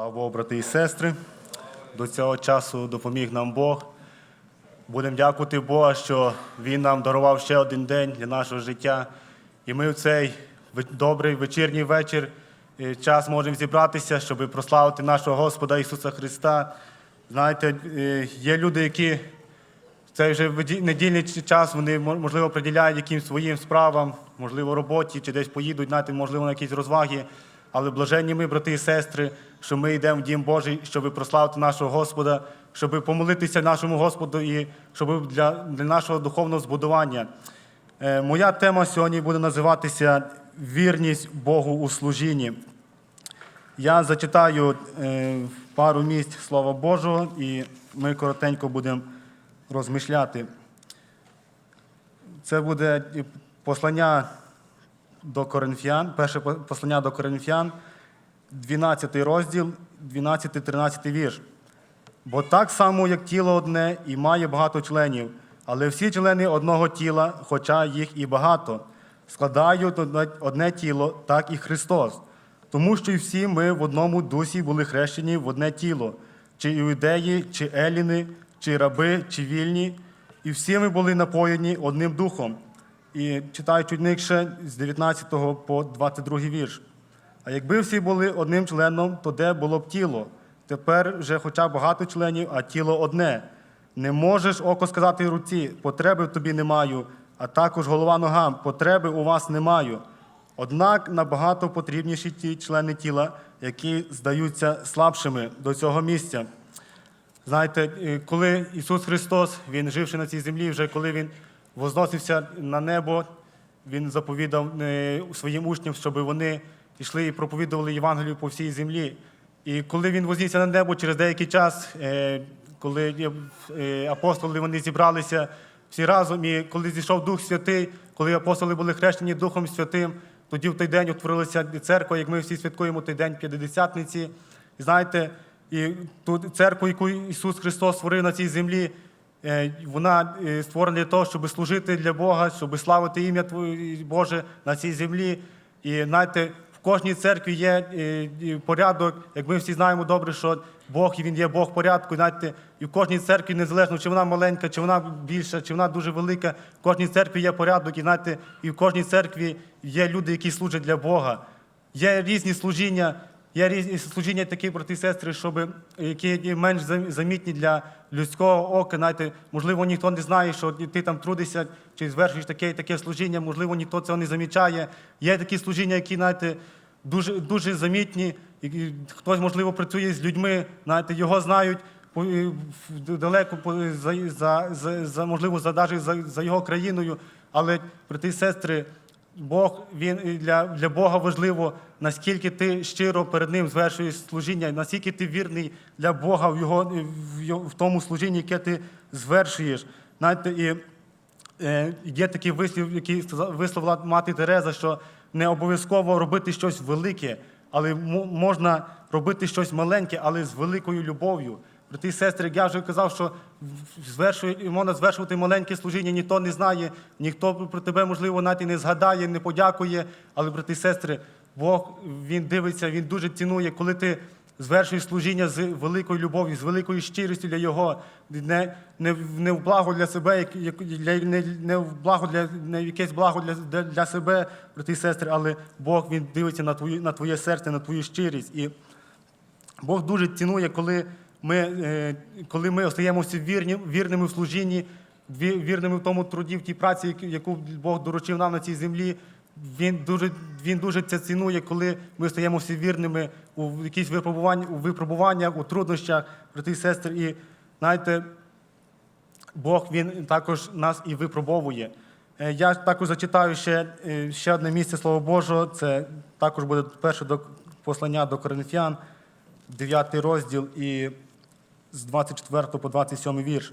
Слава брати і сестри. До цього часу допоміг нам Бог. Будемо дякувати Бога, що Він нам дарував ще один день для нашого життя. І ми в цей добрий вечірній вечір е, час можемо зібратися, щоб прославити нашого Господа Ісуса Христа. Знаєте, е, є люди, які в цей вже недільний час вони можливо приділяють якимсь своїм справам, можливо, роботі чи десь поїдуть, знаєте, можливо, на якісь розваги. Але блаженні ми, брати і сестри, що ми йдемо в Дім Божий, щоб прославити нашого Господа, щоб помолитися нашому Господу і щоб для, для нашого духовного збудування. Е, моя тема сьогодні буде називатися Вірність Богу у служінні. Я зачитаю е, пару місць Слова Божого, і ми коротенько будемо розмишляти. Це буде послання до Коринфян, перше послання до Коринфян, 12 розділ, 12-13 вірш. Бо так само, як тіло одне і має багато членів, але всі члени одного тіла, хоча їх і багато, складають одне- тіло, так і Христос. Тому що й всі ми в одному дусі були хрещені в одне тіло, чи іудеї, чи еліни, чи раби, чи вільні, і всі ми були напоєні одним духом. І читаю чуть нижче з 19 по 22 вірш. А якби всі були одним членом, то де було б тіло? Тепер вже хоча багато членів, а тіло одне. Не можеш око сказати руці, потреби в тобі не маю, а також голова ногам, потреби у вас не маю. Однак набагато потрібніші ті члени тіла, які здаються слабшими до цього місця. Знаєте, е, коли Ісус Христос, Він живши на цій землі, вже коли Він возносився на небо, Він заповідав е, своїм учням, щоб вони йшли і проповідували Євангелію по всій землі. І коли він вознісся на небо через деякий час, е, коли е, апостоли вони зібралися всі разом, і коли зійшов Дух Святий, коли апостоли були хрещені Духом Святим, тоді в той день утворилася церква, як ми всі святкуємо той день П'ятидесятниці. І знаєте, і ту церкву, яку Ісус Христос створив на цій землі, вона е, створена для того, щоб служити для Бога, щоб славити ім'я Боже на цій землі. І знаєте, в кожній церкві є е, порядок, як ми всі знаємо добре, що Бог і Він є Бог порядку. І, знаєте, і в кожній церкві, незалежно, чи вона маленька, чи вона більша, чи вона дуже велика, в кожній церкві є порядок, і знаєте, і в кожній церкві є люди, які служать для Бога. Є різні служіння, є різні служіння такі, брати і сестри, щоб, які менш зам- замітні для людського ока. Знаєте, можливо, ніхто не знає, що ти там трудишся чи звершуєш таке, таке служіння, можливо, ніхто цього не замічає. Є такі служіння, які, знаєте, дуже, дуже замітні. І- і Хтось, можливо, працює з людьми, знаєте, його знають далеко за, за, за, можливо, за, даже за, за його країною. Але, брати і сестри, Бог він для, для Бога важливо, наскільки ти щиро перед Ним звершуєш служіння, наскільки ти вірний для Бога в його в, в тому служінні, яке ти звершуєш. Знаєте, і е, є такий вислів, який висловила мати Тереза, що не обов'язково робити щось велике, але можна робити щось маленьке, але з великою любов'ю. Брати і сестри, я вже казав, що можна звершувати маленьке служіння, ніхто не знає, ніхто про тебе, можливо, навіть і не згадає, не подякує. Але, брати і сестри, Бог Він дивиться, Він дуже цінує, коли ти звершуєш служіння з великою любов'ю, з великою щирістю для Його, не, не, не в благо для себе, для, не, не в благо для не в якесь благо для, для, себе, брати і сестри, але Бог Він дивиться на твою, на твоє серце, на твою щирість. І Бог дуже цінує, коли ми, е, коли ми остаємося вірні, вірними в служінні, вірними в тому труді, в тій праці, яку- Бог доручив нам на цій землі. Він дуже, він дуже це цінує, коли ми стаємося вірними у якісь випробування, у випробуваннях, у труднощах, брати і сестри. І знаєте, Бог він також нас і випробовує. Е, Я також зачитаю ще, е, ще одне місце Слова Божого. Це також буде перше послання до Коринфян, 9 розділ і з 24 по 27 вірш.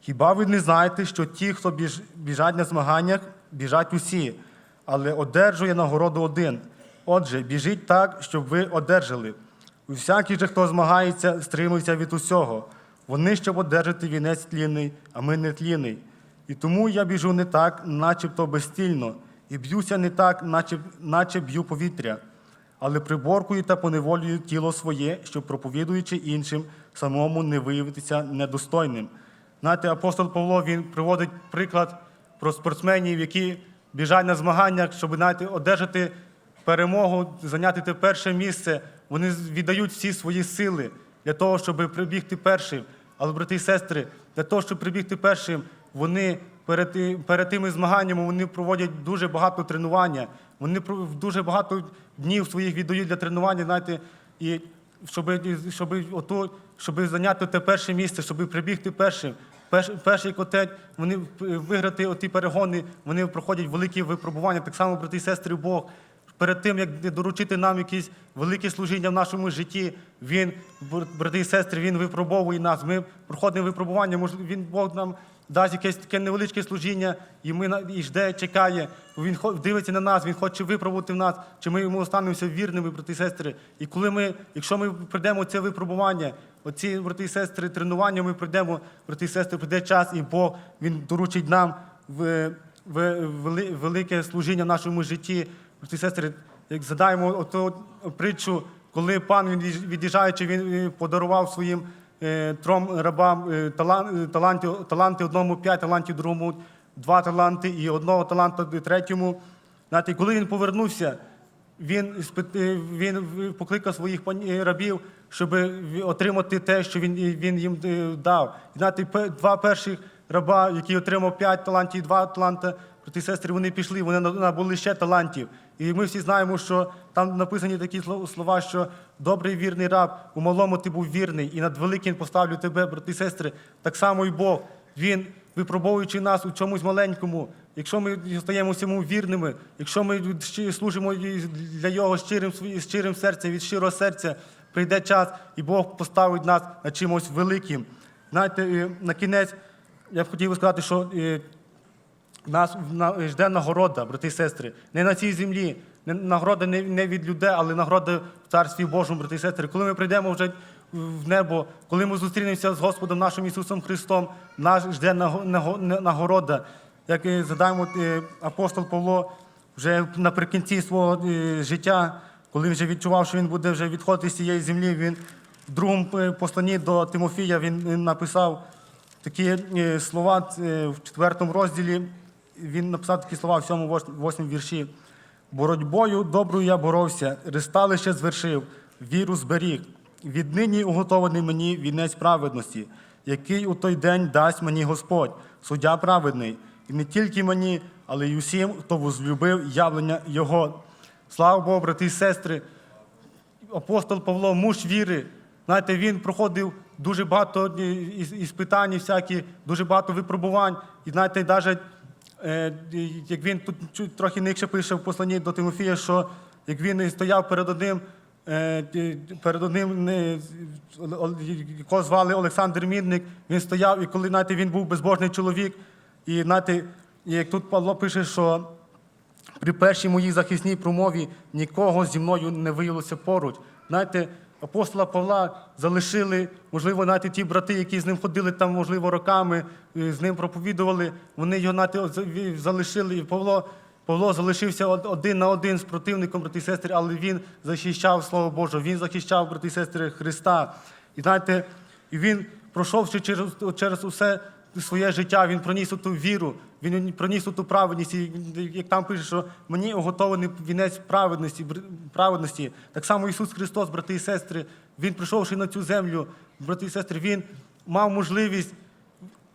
Хіба ви не знаєте, що ті, хто біж, біжать на змаганнях, біжать усі, але одержує нагороду один. Отже, біжіть так, щоб ви одержали. Усякий же, хто змагається, стримується від усього. Вони, щоб одержати вінець тлінний, а ми не тлінний. І тому я біжу не так, начебто безстільно, і б'юся не так, наче, наче б'ю повітря. але приборкує та поневолює тіло своє, щоб проповідуючи іншим, самому не виявитися недостойним. Знаєте, апостол Павло він приводить приклад про спортсменів, які біжать на змаганнях, щоб знаєте, одержати перемогу, зайняти те перше місце. Вони віддають всі свої сили для того, щоб прибігти першим. Але, брати і сестри, для того, щоб прибігти першим, вони перед, перед тими змаганнями вони проводять дуже багато тренування. Вони дуже багато днів своїх віддають для тренування, знаєте, і щоб, щоб, ото, щоб зайняти те перше місце, щоб прибігти першим. Перш, перший котель, вони виграти оті перегони, вони проходять великі випробування. Так само, брати і сестри, Бог. Перед тим, як доручити нам якісь великі служіння в нашому житті, він, бр- брати і сестри, він випробовує нас. Ми проходимо випробування. Може, він Бог нам дасть якесь таке невеличке служіння, і ми і жде, чекає. Він дивиться на нас, він хоче випробувати в нас, чи ми йому останемося вірними, брати і сестри. І коли ми, якщо ми прийдемо це випробування, оці брати і сестри, тренування, ми прийдемо, брати і сестри, прийде час, і Бог він доручить нам в, в, вели- велике служіння в нашому житті. Брати і сестри, як задаємо оту притчу, коли пан він від'їж- від'їжджаючи, він е, подарував своїм трьом рабам е, е, таланти, таланти одному п'ять талантів, другому два таланти і одного таланта третьому. Знаєте, коли він повернувся, він, е, він покликав своїх рабів, щоб отримати те, що він, він їм е, дав. Знаєте, два перших раба, які отримав п'ять талантів і два таланти, брати сестри, вони пішли, вони набули ще талантів. І ми всі знаємо, що там написані такі сло- слова, що добрий вірний раб, у малому ти був вірний, і над великим поставлю тебе, брати і сестри. Так само і Бог. Він, випробовуючи нас у чомусь маленькому, якщо ми стаємо всьому вірними, якщо ми служимо для Його щирим, щирим серцем, від щирого серця, прийде час, і Бог поставить нас на чимось великим. Знаєте, на кінець я б хотів сказати, що е, нас жде нагорода, брати і сестри, не на цій землі. Нагорода не, від людей, але нагорода в Царстві Божому, брати і сестри. Коли ми прийдемо вже в небо, коли ми зустрінемося з Господом нашим Ісусом Христом, нас жде нагорода. Як задаємо е, апостол Павло вже наприкінці свого е, життя, коли вже відчував, що він буде вже відходити з цієї землі, він в другому е, посланні до Тимофія він написав такі слова в четвертому розділі. Він написав такі слова в сьому восьмому вірші. Боротьбою доброю я боровся, ристалище звершив, віру зберіг. Віднині уготований мені вінець праведності, який у той день дасть мені Господь, суддя праведний, і не тільки мені, але й усім, хто возлюбив явлення Його. Слава Богу, брати і сестри, апостол Павло, муж віри. Знаєте, він проходив дуже багато іс- іспитань, всякі, дуже багато випробувань. І знаєте, навіть як він тут трохи нижче пише в посланні до Тимофія, що як він стояв перед одним, е, е, перед одним, е, якого звали Олександр Мідник, він стояв, і коли знаєте, він був безбожний чоловік, і знаєте, як тут Павло пише, що при першій моїй захисній промові нікого зі мною не виявилося поруч. Знаєте, апостола Павла залишили, можливо, знаєте, ті брати, які з ним ходили там, можливо, роками, з ним проповідували, вони його за- залишили. І Павло, Павло залишився один на один з противником, брати і сестри, але він захищав Слово Боже, він захищав, брати і сестри, Христа. І знаєте, він пройшовши через, через усе своє життя, він проніс ту віру, він проніс ту праведність. І, як там пише, що мені уготований вінець праведності, праведності. Так само Ісус Христос, брати і сестри, Він прийшовши на цю землю, брати і сестри, Він мав можливість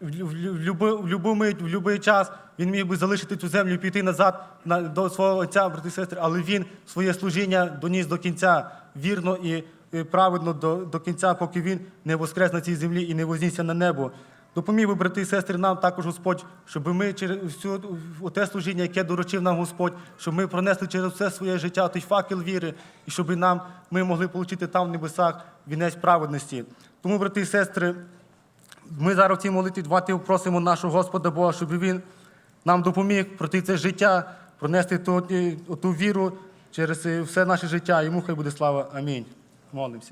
в будь-який час він міг би залишити цю землю і піти назад на, до свого отця, брати і сестри, але він своє служіння доніс до кінця вірно і праведно до, до кінця, поки він не воскрес на цій землі і не вознісся на небо. Допоміг би, брати і сестри, нам також Господь, щоб ми через всю те служіння, яке доручив нам Господь, щоб ми пронесли через все своє життя той факел віри, і щоб нам ми могли отримати там в небесах вінець праведності. Тому, брати і сестри, ми зараз в цій молитві давайте просимо нашого Господа Бога, щоб Він нам допоміг пройти це життя, пронести ту, е, ту віру через е, все наше життя. Йому хай буде слава. Амінь. Молимося.